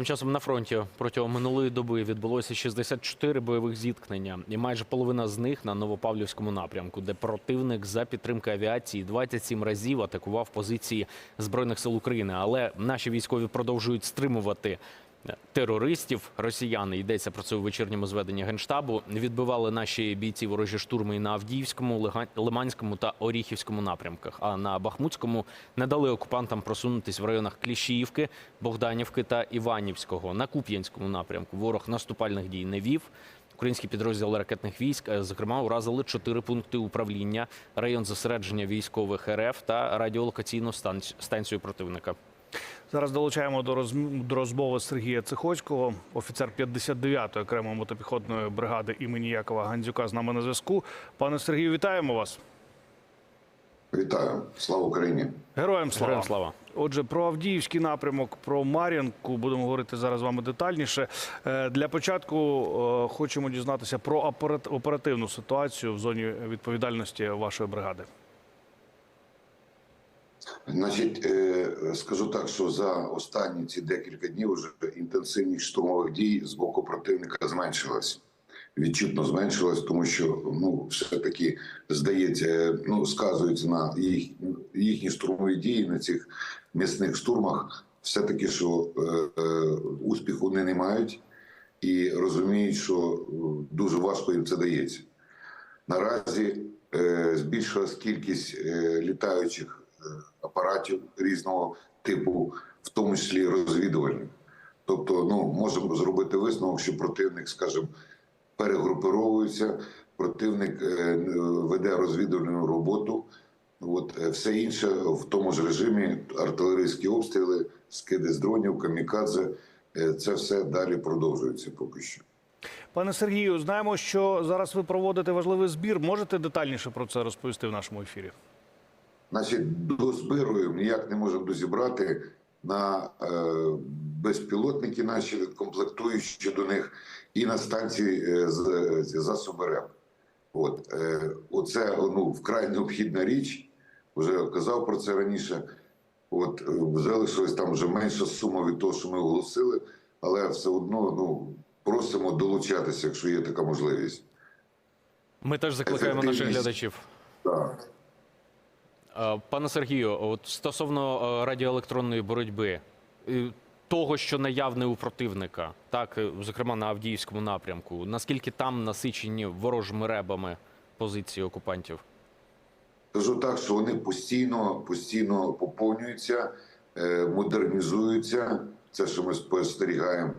Тим часом на фронті протягом минулої доби відбулося 64 бойових зіткнення, і майже половина з них на Новопавлівському напрямку, де противник за підтримки авіації 27 разів атакував позиції збройних сил України. Але наші військові продовжують стримувати. Терористів росіяни йдеться про це у вечірньому зведенні генштабу. Відбивали наші бійці ворожі штурми і на Авдіївському, Лиманському та Оріхівському напрямках. А на Бахмутському не дали окупантам просунутись в районах Кліщіївки, Богданівки та Іванівського. На Куп'янському напрямку ворог наступальних дій не вів. Українські підрозділи ракетних військ, е, зокрема, уразили чотири пункти управління, район зосередження військових РФ та радіолокаційну станц- станцію противника. Зараз долучаємо до розм- до розмови Сергія Цихоцького, офіцер 59-ї окремої мотопіхотної бригади імені Якова Гандзюка з нами на зв'язку. Пане Сергію, вітаємо вас. Вітаю, слава Україні. Героям слава. Героям слава. Отже, про Авдіївський напрямок, про Мар'янку будемо говорити зараз з вами детальніше. Е, Для початку е, хочемо дізнатися про операт- оперативну ситуацію в зоні відповідальності вашої бригади. Значить, е, скажу так, що за останні ці декілька днів вже інтенсивність штурмових дій з боку противника зменшилась. Відчутно зменшилась, тому що ну все таки здається, е, ну сказується на їх, їхні штурмові дії на цих м'ясних штурмах. Все таки, що е, е, успіху вони не мають і розуміють, що дуже важко їм це дається. Наразі е, збільшилась кількість е, літаючих апаратів різного типу, в тому числі розвідувальних. Тобто, ну можемо зробити висновок, що противник, скажімо, перегруповується, противник е, веде розвідувальну роботу. От е, все інше в тому ж режимі артилерійські обстріли, скиди з дронів, камікадзе. е, Це все далі продовжується поки що. Пане Сергію, знаємо, що зараз ви проводите важливий збір. Можете детальніше про це розповісти в нашому ефірі? Значить, дозбирую ніяк не можемо дозібрати на е, безпілотники наші комплектуючі до них і на станції е, засоби РЕП. От е, оце ну вкрай необхідна річ. Вже казав про це раніше. От е, залишилась там вже менша сума від того, що ми оголосили, але все одно ну просимо долучатися, якщо є така можливість. Ми теж закликаємо наших глядачів. Так. Е, Пане Сергію, от стосовно е, радіоелектронної боротьби, того, що наявне у противника, так е, зокрема на Авдіївському напрямку, наскільки там насичені ворожими ребами позиції окупантів? Кажу так, що вони постійно, постійно поповнюються, модернізуються. Це, що ми спостерігаємо.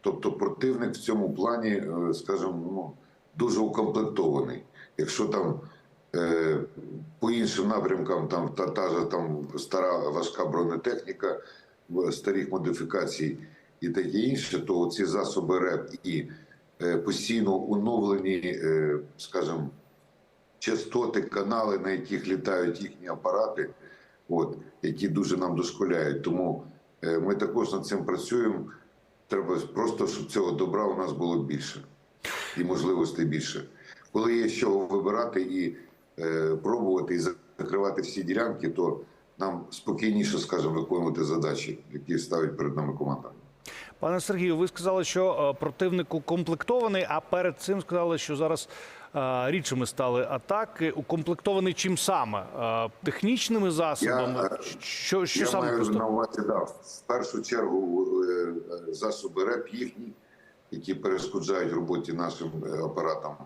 Тобто, противник в цьому плані, скажімо, ну дуже укомплектований. Якщо там по іншим напрямкам, там та, та ж там стара важка бронетехніка, старих модифікацій і таке інше, то ці засоби РЕП і е, постійно оновлені, е, скажімо, частоти, канали, на яких літають їхні апарати, от, які дуже нам дошколяють. Тому е, ми також над цим працюємо. Треба просто, щоб цього добра у нас було більше і можливостей більше. Коли є з чого вибирати і е, пробувати і закривати всі ділянки, то нам спокійніше, скажімо, виконувати задачі, які ставить перед нами команда. Пане Сергію, ви сказали, що е, противник укомплектований, а перед цим сказали, що зараз е, рідшими стали атаки. Укомплектований чим саме? Е, Технічними засобами? Я, е, що що Я саме маю просто? на увазі, да, в першу чергу е, е, засоби РЕП їхні, які перешкоджають роботі нашим е, апаратам.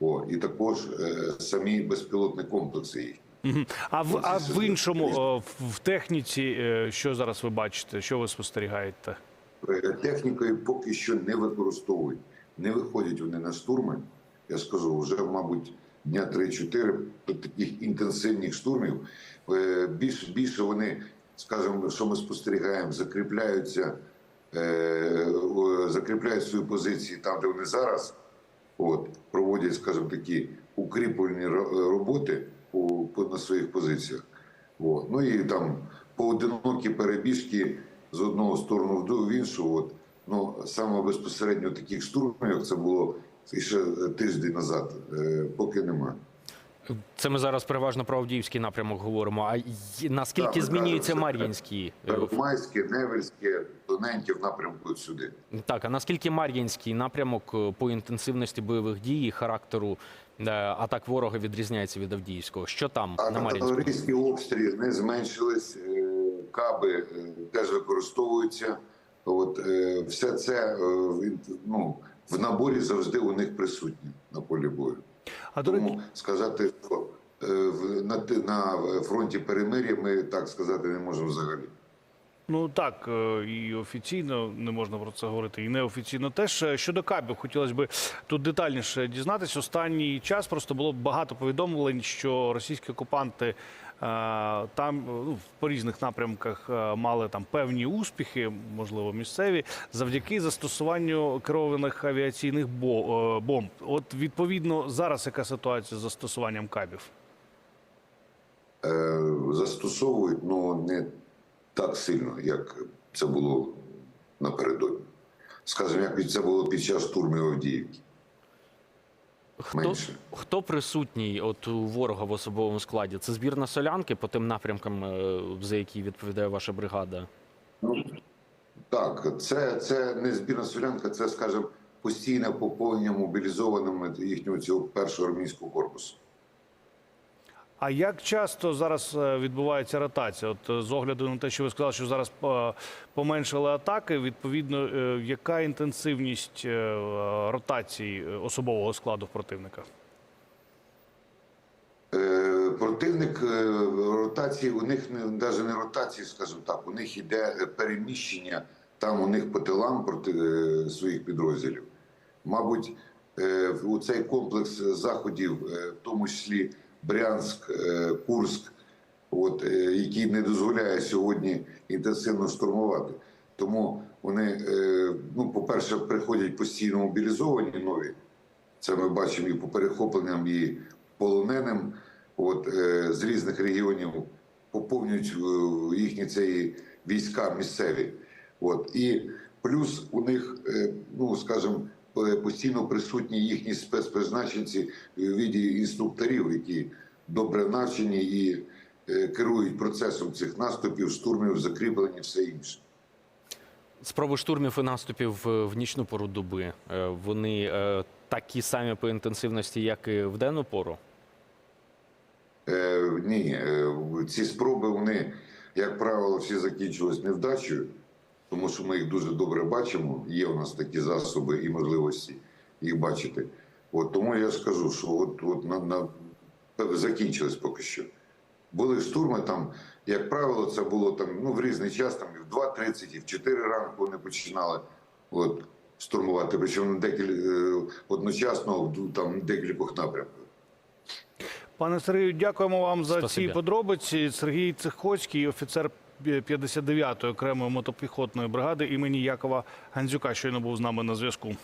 О, і також е, самі безпілотні комплекси. Мгм. А в а в іншому в- в техніці, е, що зараз ви бачите? Що ви спостерігаєте? Е, Технікою поки що не використовують. Не виходять вони на штурми. Я скажу, вже, мабуть, дня 3-4 таких інтенсивних штурмів. Е, Більш, більше вони, скажімо, що ми спостерігаємо, закріпляються, е, закріпляють свої позиції там, де вони зараз. От, проводять, скажімо, такі укріплені роботи у на своїх позиціях. От. Ну і там поодинокі перебіжки з одного сторону в іншу. От. Ну, саме безпосередньо таких штурмів, як це було ще тиждень назад, е, поки немає. Це ми зараз переважно про Авдіївський напрямок говоримо. А наскільки Так, змінюється Мар'їнський? Е, Первомайське, Невельське, Доненьків напрямку сюди. Так, а наскільки Мар'їнський напрямок е, по інтенсивності бойових дій і характеру е, атак ворога відрізняється від Авдіївського? Що там А на Мар'їнському? артилерійські обстріли не зменшились, каби теж використовуються. От все це ну, в наборі завжди у них присутнє на полі бою. А до речі, Тому сказати, що е, на, на фронті перемир'я ми так сказати не можемо взагалі. Ну так, е, і офіційно не можна про це говорити, і неофіційно теж. Е, Щодо кабів, хотілося б тут детальніше дізнатися. Останній час просто було багато повідомлень, що російські окупанти е, там ну, по різних напрямках мали там певні успіхи, можливо, місцеві, завдяки застосуванню керованих авіаційних бомб. От відповідно зараз яка ситуація з застосуванням кабів? Застосовують ну не так сильно, як це було напередодні. Скажімо, як це було під час штурму Авдіївки. Хто, менше. хто присутній от у ворога в особовому складі? Це збірна солянки по тим напрямкам, е, за які відповідає ваша бригада? Ну, так, це, це не збірна солянка, це, скажімо, постійне поповнення мобілізованими їхнього цього першого армійського корпусу. А як часто зараз е, відбувається ротація? От е, з огляду на те, що ви сказали, що зараз е, поменшили атаки, відповідно, яка інтенсивність ротації особового складу противника? Противник ротації, у них навіть не ротації, скажімо так, у них іде переміщення там у них по тилам проти своїх підрозділів. Мабуть, у цей комплекс заходів, в тому числі Брянськ, е, Курськ, от, е, який не дозволяє сьогодні інтенсивно штурмувати. Тому вони, е, ну, по-перше, приходять постійно мобілізовані нові. Це ми бачимо і по перехопленням, і полоненим. От з різних регіонів поповнюють їхні ці війська місцеві. От і плюс у них, ну скажімо, постійно присутні їхні спецпризначенці в віді інструкторів, які добре навчені і е, керують процесом цих наступів, штурмів, закріплень і все інше. Спроби штурмів і наступів в, в нічну пору доби. е, Вони е, такі самі по інтенсивності, як і в денну пору. Е, ні, е, ці спроби вони, як правило, всі закінчились невдачею, тому що ми їх дуже добре бачимо. Є у нас такі засоби і можливості їх бачити. От тому я скажу, що от, от на, на закінчилось поки що. Були штурми там, як правило, це було там ну в різний час, там і в 2.30, і в 4 ранку вони починали от, штурмувати, причому декіль, одночасно там декількох напрямках. Пане Сергію, дякуємо вам за Спасибі. ці подробиці. Сергій Цихоцький, офіцер 59-ї окремої мотопіхотної бригади імені Якова Гандзюка, щойно був з нами на зв'язку.